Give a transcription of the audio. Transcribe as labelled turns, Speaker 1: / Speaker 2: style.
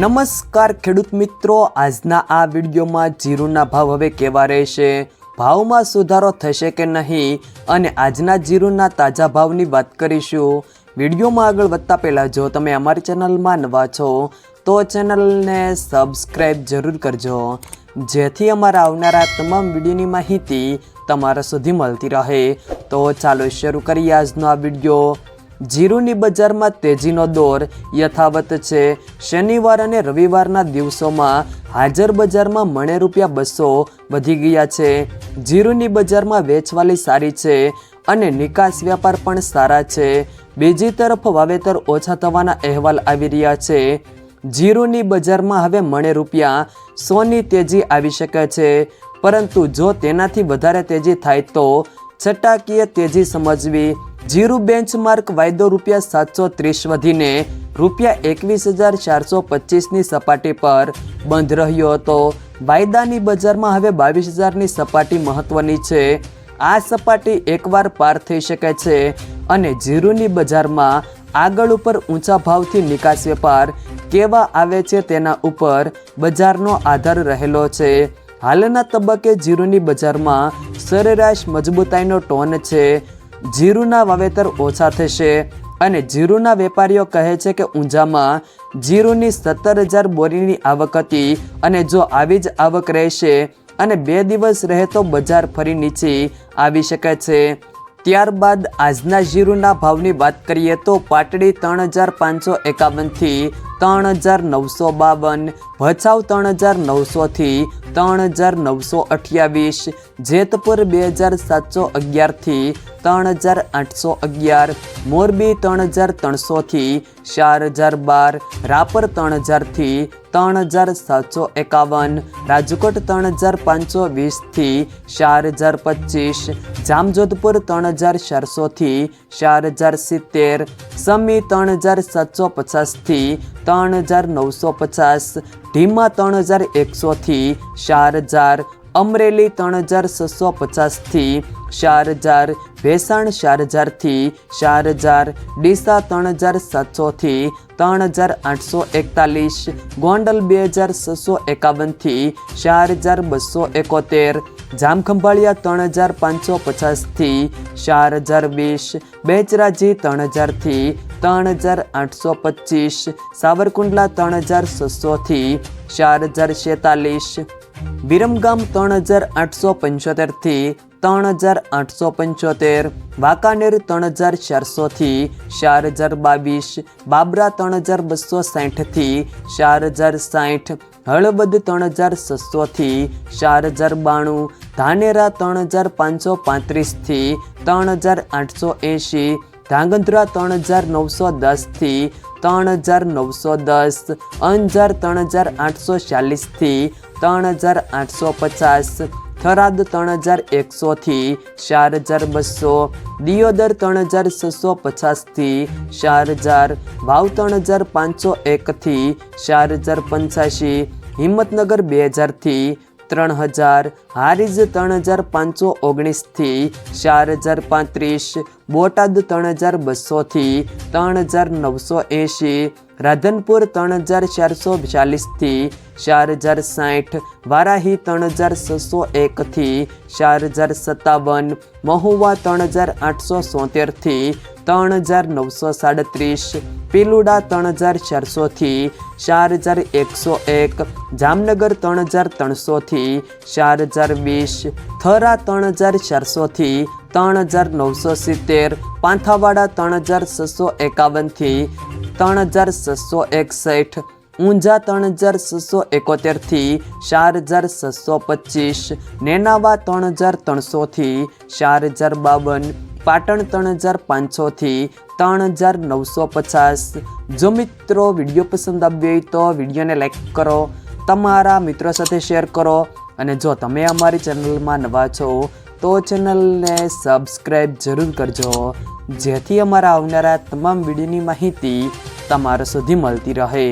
Speaker 1: નમસ્કાર ખેડૂત મિત્રો, આજના આ વિડીયોમાં જીરુના ભાવ હવે કેવા રહેશે? ભાવમાં સુધારો થશે કે નહીં? અને આજના જીરુના તાજા ભાવની વાત કરીશું. વિડીયોમાં આગળ વધતા પહેલાં જો તમે અમારી ચેનલમાં નવા છો, તો ચેનલને સબસ્ક્રાઈબ જરૂર કરજો. જેથી અમારા આવનારા તમામ વિડીયોની માહિતી તમારા સુધી મળતી રહે. તો ચાલો શરૂ કરીએ આજનો આ વીડિયો. જીરુની બજારમાં તેજીનો દોર યથાવત છે. શનિવાર અને રવિવારના દિવસોમાં હાજર બજારમાં મણે રૂપિયા બસો વધી ગયા છે. જીરુની બજારમાં વેચવાલી સારી છે અને નિકાસ વ્યાપાર પણ સારા છે. બીજી તરફ વાવેતર ઓછા થવાના અહેવાલ આવી રહ્યા છે. જીરુની બજારમાં હવે મણે રૂપિયા સોની તેજી આવી શકે છે. પરંતુ જો તેનાથી વધારે તેજી થાય તો છટાકીય તેજી સમજવી જીરું બેન્ચમાર્ક વાયદો રૂપિયા સાતસો ત્રીસ વધીને રૂપિયા એકવીસ હજાર ચારસો પચીસની સપાટી પર બંધ રહ્યો હતો. વાયદાની બજારમાં હવે બાવીસ હજારની સપાટી મહત્વની છે. આ સપાટી એકવાર પાર થઈ શકે છે અને જીરુની બજારમાં આગળ ઉપર ઊંચા ભાવથી નિકાસ વેપાર કેવા આવે છે તેના ઉપર બજારનો આધાર રહેલો છે. હાલના તબક્કે જીરુની બજારમાં સરેરાશ મજબૂતાઈનો ટોન છે. જીરુના વાવેતર ઓછા થશે અને જીરુના વેપારીઓ કહે છે કે ઊંઝામાં જીરુની સત્તર હજાર બોરીની આવક હતી અને જો આવી જ આવક રહેશે અને બે દિવસ રહે તો બજાર ફરી નીચે આવી શકે છે. ત્યારબાદ આજના જીરુના ભાવની વાત કરીએ તો પાટડી ત્રણ હજાર પાંચસો એકાવનથી ત્રણ હજાર નવસો બાવન, ભચાઉ ત્રણ હજાર નવસોથી ત્રણ હજાર નવસો અઠ્યાવીસ, જેતપુર બે હજાર સાતસો અગિયારથી ત્રણ હજાર આઠસો અગિયાર, મોરબી ત્રણ હજાર ત્રણસોથી ચાર હજાર બાર રાપર ત્રણ હજારથી ત્રણ હજાર સાતસો એકાવન, રાજકોટ ત્રણ હજાર પાંચસો વીસથી ચાર હજાર પચીસ, જામજોધપુર ત્રણ હજાર ચારસોથી ચાર હજાર સિત્તેર, સમી ત્રણ હજાર સાતસો પચાસથી ત્રણ હજાર નવસો પચાસ, ઢીમા ત્રણ હજાર એકસોથી ચાર હજાર અમરેલી ત્રણ હજાર છસો પચાસથી ચાર હજાર, ભેસાણ ચાર હજારથી ચાર હજાર, ડીસા ત્રણ હજાર સાતસોથી ત્રણ હજાર આઠસો એકતાલીસ, ગોંડલ બે હજાર છસો એકાવનથી ચાર હજાર બસો એકોતેર, જામખંભાળિયા ત્રણ હજાર પાંચસો પચાસથી ચાર હજાર વીસ, બેચરાજી ત્રણ હજારથી ત્રણ હજાર આઠસો પચીસ, સાવરકુંડલા ત્રણ હજાર છસોથી ચાર હજાર છેતાલીસ વિરમગામ ત્રણ હજાર આઠસો પંચોતેરથી ત્રણ હજાર આઠસો પંચોતેર, વાંકાનેર ત્રણ હજાર ચારસોથી ચાર હજાર બાવીસ, બાબરા ત્રણ હજાર બસો સાઠથી ચાર હજાર સાઠ, હળવદ ત્રણ હજાર છસોથી ચાર હજાર બાણું, ધાનેરા ત્રણ હજાર પાંચસો પાંત્રીસથી ત્રણ હજાર આઠસો એંશી, ધાંગધ્રા ત્રણ હજાર નવસો દસથી ત્રણ હજાર નવસો દસ, અંજાર ત્રણ હજાર આઠસો ચાલીસથી ત્રણ હજાર આઠસો પચાસ, થરાદ ત્રણ હજાર એકસોથી ચાર હજાર બસો, દિયોદર ત્રણ હજાર છસો પચાસથી ચાર હજાર વાવ ત્રણ હજાર પાંચસો એકથી ચાર હજાર પંચ્યાસી, હિંમતનગર બે હજારથી ત્રણ હજાર, હારીજ ત્રણ હજાર પાંચસો ઓગણીસથી, ચાર હજાર પાંત્રીસ, બોટાદ ત્રણ હજાર બસોથી ત્રણ હજાર નવસો એંશી, રાધનપુર ત્રણ હજાર ચારસો ચાલીસથી ચાર હજાર સાઠ, વારાહી ત્રણ હજાર છસો એકથી, ચાર હજાર સત્તાવન, મહુવા ત્રણ હજાર આઠસો સોતેરથી, ત્રણ હજાર નવસો સાડત્રીસ પીલુડા ત્રણ હજાર ચારસોથી ચાર હજાર એકસો એક, જામનગર ત્રણ હજાર ત્રણસોથી ચાર હજાર વીસ, થરા ત્રણ હજાર ચારસોથી ત્રણ હજાર નવસો સિત્તેર, પાંથાવાડા ત્રણ હજાર છસો એકાવનથી ત્રણ હજાર છસો એકસઠ, ઊંઝા ત્રણ હજાર છસો એકોતેરથી ચાર હજાર છસો પચીસ, નેનાવા ત્રણ હજાર ત્રણસોથી ચાર હજાર બાવન પાટણ ત્રણ હજાર પાંચસોથી ત્રણ હજાર નવસો પચાસ. જો મિત્રો વીડિયો પસંદ આવ્યો હોય તો વિડીયોને લાઈક કરો, તમારા મિત્રો સાથે શેર કરો અને જો તમે અમારી ચેનલમાં નવા છો, તો ચેનલને સબસ્ક્રાઈબ જરૂર કરજો. જેથી અમારા આવનારા તમામ વિડીયોની માહિતી તમારા સુધી મળતી રહે.